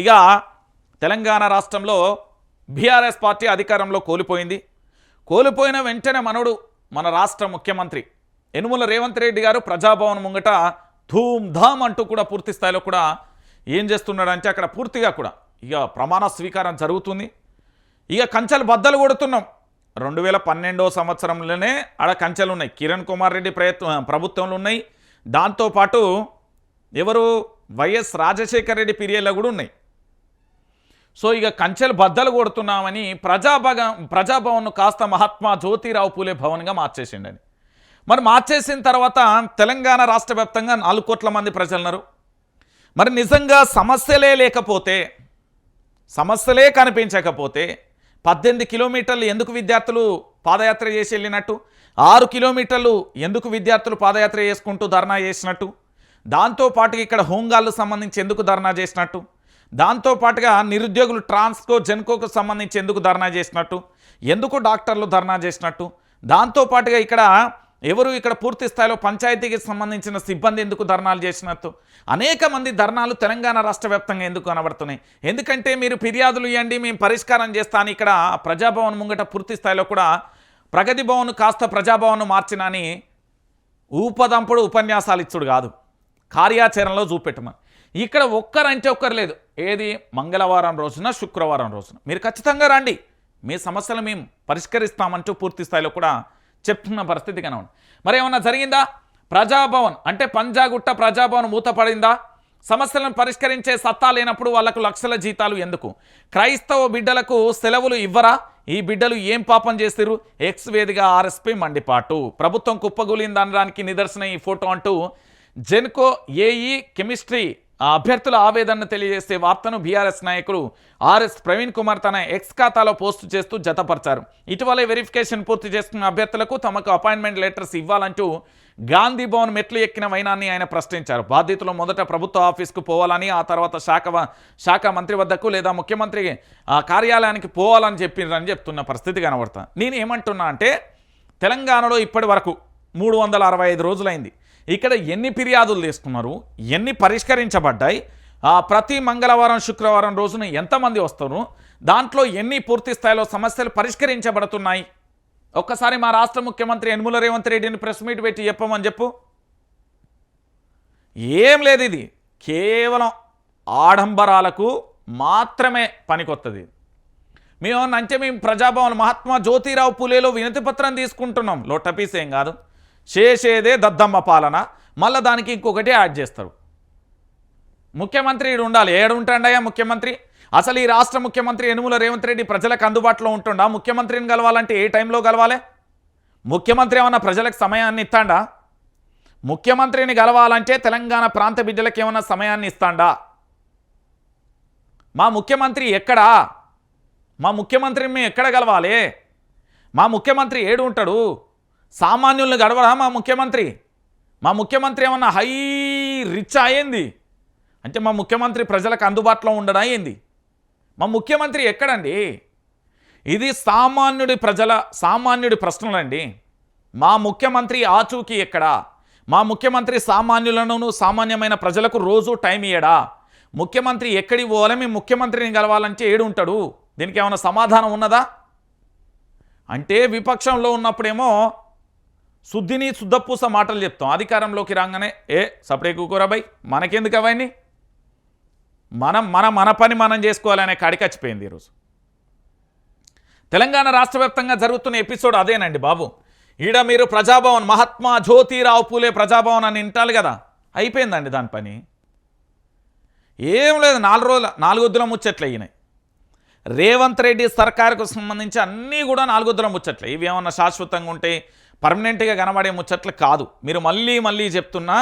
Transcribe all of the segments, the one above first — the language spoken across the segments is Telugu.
ఇక తెలంగాణ రాష్ట్రంలో బీఆర్ఎస్ పార్టీ అధికారంలో కోల్పోయింది. కోల్పోయిన వెంటనే మనోడు మన రాష్ట్ర ముఖ్యమంత్రి యనుమల రేవంత్ రెడ్డి గారు ప్రజాభవన్ ముంగట ధూమ్ ధామ్ అంటూ కూడా పూర్తి స్థాయిలో కూడా ఏం చేస్తున్నాడంటే అక్కడ పూర్తిగా కూడా ఇక ప్రమాణ స్వీకారం జరుగుతుంది. ఇక కంచెలు బద్దలు కొడుతున్నాం. రెండు వేల పన్నెండో సంవత్సరంలోనే ఆడ కంచెలు ఉన్నాయి. కిరణ్ కుమార్ రెడ్డి ప్రయత్నం ప్రభుత్వంలో ఉన్నాయి. దాంతోపాటు ఎవరు వైఎస్ రాజశేఖర రెడ్డి పీరియడ్లో కూడా ఉన్నాయి. సో ఇక కంచెలు బద్దలు కొడుతున్నామని ప్రజాభగ ప్రజాభవన్ను కాస్త మహాత్మా జ్యోతిరావు పూలే భవన్గా మార్చేసిండని మరి మార్చేసిన తర్వాత తెలంగాణ రాష్ట్ర వ్యాప్తంగా నాలుగు కోట్ల మంది ప్రజలున్నారు. మరి నిజంగా సమస్యలే లేకపోతే సమస్యలే కనిపించకపోతే పద్దెనిమిది కిలోమీటర్లు ఎందుకు విద్యార్థులు పాదయాత్ర చేసి వెళ్ళినట్టు? ఆరు కిలోమీటర్లు ఎందుకు విద్యార్థులు పాదయాత్ర చేసుకుంటూ ధర్నా చేసినట్టు? దాంతోపాటు ఇక్కడ హోంగాళ్ళు సంబంధించి ఎందుకు ధర్నా చేసినట్టు? దాంతోపాటుగా నిరుద్యోగులు ట్రాన్స్కో జెన్కోకు సంబంధించి ఎందుకు ధర్నా చేసినట్టు? ఎందుకు డాక్టర్లు ధర్నా చేసినట్టు? దాంతోపాటుగా ఇక్కడ ఎవరు ఇక్కడ పూర్తి స్థాయిలో పంచాయతీకి సంబంధించిన సిబ్బంది ఎందుకు ధర్నాలు చేసినట్టు? అనేక మంది ధర్నాలు తెలంగాణ రాష్ట్ర వ్యాప్తంగా ఎందుకు కనబడుతున్నాయి? ఎందుకంటే మీరు ఫిర్యాదులు ఇవ్వండి మేము పరిష్కారం చేస్తాను ఇక్కడ ప్రజాభవన్ ముంగట పూర్తి స్థాయిలో కూడా ప్రగతి భవన్ కాస్త ప్రజాభవన్ మార్చినని ఊపదంపుడు ఉపన్యాసాలు ఇచ్చుడు కాదు. కార్యాచరణలో చూపెట్టమని. ఇక్కడ ఒక్కరంటే ఒక్కరు లేదు. ఏది? మంగళవారం రోజున శుక్రవారం రోజున. మీరు ఖచ్చితంగా రండి. మీ సమస్యలు మేము పరిష్కరిస్తామంటూ పూర్తి స్థాయిలో కూడా చెప్తున్న పరిస్థితి కనవండి మరి ఏమన్నా జరిగిందా? ప్రజాభవన్ అంటే పంజాగుట్ట ప్రజాభవన్ మూతపడిందా? సమస్యలను పరిష్కరించే సత్తా లేనప్పుడు వాళ్ళకు లక్షల జీతాలు ఎందుకు? క్రైస్తవ బిడ్డలకు సెలవులు ఇవ్వరా? ఈ బిడ్డలు ఏం పాపం చేస్తారు ఎక్స్ వేదిగా ఆర్ఎస్పీ మండిపాటు. ప్రభుత్వం కుప్పగూలిందనడానికి నిదర్శన ఈ ఫోటో అంటూ జెన్కో ఏఈ కెమిస్ట్రీ ఆ అభ్యర్థుల ఆవేదన తెలియజేసే వార్తను బీఆర్ఎస్ నాయకులు ఆర్ఎస్ ప్రవీణ్ కుమార్ తన ఎక్స్ ఖాతాలో పోస్టు చేస్తూ జతపరిచారు. ఇటీవలే వెరిఫికేషన్ పూర్తి చేసుకున్న అభ్యర్థులకు తమకు అపాయింట్మెంట్ లెటర్స్ ఇవ్వాలంటూ గాంధీ భవన్ మెట్లు ఎక్కిన వైనాన్ని ఆయన ప్రశ్నించారు. బాధితులు మొదట ప్రభుత్వ ఆఫీస్కు పోవాలని ఆ తర్వాత శాఖ శాఖ మంత్రి వద్దకు లేదా ముఖ్యమంత్రి ఆ, కార్యాలయానికి పోవాలని చెప్పిరని చెప్తున్న పరిస్థితి కనబడతాను నేను ఏమంటున్నా అంటే తెలంగాణలో ఇప్పటి వరకు మూడు వందల అరవై ఐదు రోజులైంది. ఇక్కడ ఎన్ని ఫిర్యాదులు తీసుకున్నారు? ఎన్ని పరిష్కరించబడ్డాయి? ప్రతి మంగళవారం శుక్రవారం రోజున ఎంతమంది వస్తారు దాంట్లో ఎన్ని పూర్తి స్థాయిలో సమస్యలు పరిష్కరించబడుతున్నాయి? ఒక్కసారి మా రాష్ట్ర ముఖ్యమంత్రి యనుమల రేవంత్ రెడ్డిని ప్రెస్ మీట్ పెట్టి చెప్పమని చెప్పు. ఏం లేదు ఇది. కేవలం ఆడంబరాలకు మాత్రమే పనికొత్తది. మేము అంటే మేము ప్రజాభవన్ మహాత్మా జ్యోతిరావు పూలేలో వినతి పత్రం తీసుకుంటున్నాం. లోటపీస్ ఏం కాదు. చేసేదే దద్దమ్మ పాలన. మళ్ళీ దానికి ఇంకొకటి యాడ్ చేస్తారు. ముఖ్యమంత్రి ఈడు ఉండాలి. ఏడు ముఖ్యమంత్రి? అసలు ఈ రాష్ట్ర ముఖ్యమంత్రి యనుమల రేవంత్ రెడ్డి ప్రజలకు అందుబాటులో ఉంటుండా? ముఖ్యమంత్రిని కలవాలంటే ఏ టైంలో కలవాలి? ముఖ్యమంత్రి ఏమన్నా ప్రజలకు సమయాన్ని ఇస్తాడా? ముఖ్యమంత్రిని కలవాలంటే తెలంగాణ ప్రాంత బిడ్డలకు ఏమన్నా సమయాన్ని ఇస్తాడా? మా ముఖ్యమంత్రి ఎక్కడా? మా ముఖ్యమంత్రిని మేము ఎక్కడ కలవాలి? మా ముఖ్యమంత్రి ఏడు ఉంటాడు? సామాన్యుల్ని గడవడా మా ముఖ్యమంత్రి? మా ముఖ్యమంత్రి ఏమన్నా హై రిచ్ అయ్యింది? అంటే మా ముఖ్యమంత్రి ప్రజలకు అందుబాటులో ఉండడా అయింది మా ముఖ్యమంత్రి ఎక్కడండి? ఇది సామాన్యుడి ప్రజల సామాన్యుడి ప్రశ్నలండి. మా ముఖ్యమంత్రి ఆచూకీ ఎక్కడా? మా ముఖ్యమంత్రి సామాన్యులను సామాన్యమైన ప్రజలకు రోజు టైం ఇయ్యడా? ముఖ్యమంత్రి ఎక్కడి పోవాలి? మీ ముఖ్యమంత్రిని కలవాలంటే ఏడు ఉంటాడు దీనికి ఏమైనా సమాధానం ఉన్నదా? అంటే విపక్షంలో ఉన్నప్పుడేమో శుద్ధిని శుద్ధపూస మాటలు చెప్తాం. అధికారంలోకి రాగానే ఏ సపడే కూకోరాబాయ్ మనకెందుకు అవన్నీ? మనం మన మన పని మనం చేసుకోవాలనే కాడికి వచ్చిపోయింది ఈరోజు తెలంగాణ రాష్ట్ర వ్యాప్తంగా జరుగుతున్న ఎపిసోడ్ అదేనండి బాబు. ఈడ మీరు ప్రజాభవన్ మహాత్మా జ్యోతిరావు పూలే ప్రజాభవన్ అని వింటారు కదా. అయిపోయిందండి దాని పని. ఏం లేదు నాలుగు రోజుల నాలుగొద్దుల ముచ్చట్లు అయినాయి. రేవంత్ రెడ్డి సర్కారుకు సంబంధించి అన్నీ కూడా నాలుగొద్దుల ముచ్చట్లే. ఇవి ఏమన్నా శాశ్వతంగా ఉంటే పర్మనెంట్గా కనబడే ముచ్చట్లు కాదు. మీరు మళ్ళీ మళ్ళీ చెప్తున్నా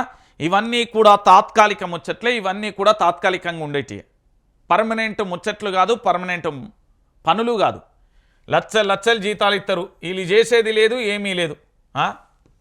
ఇవన్నీ కూడా తాత్కాలిక ముచ్చట్లే ఇవన్నీ కూడా తాత్కాలికంగా ఉండేటి పర్మనెంట్ ముచ్చట్లు కాదు పర్మనెంట్ పనులు కాదు. లచ్చ లచ్చలు జీతాలు ఇస్తారు వీళ్ళు చేసేది లేదు ఏమీ లేదు.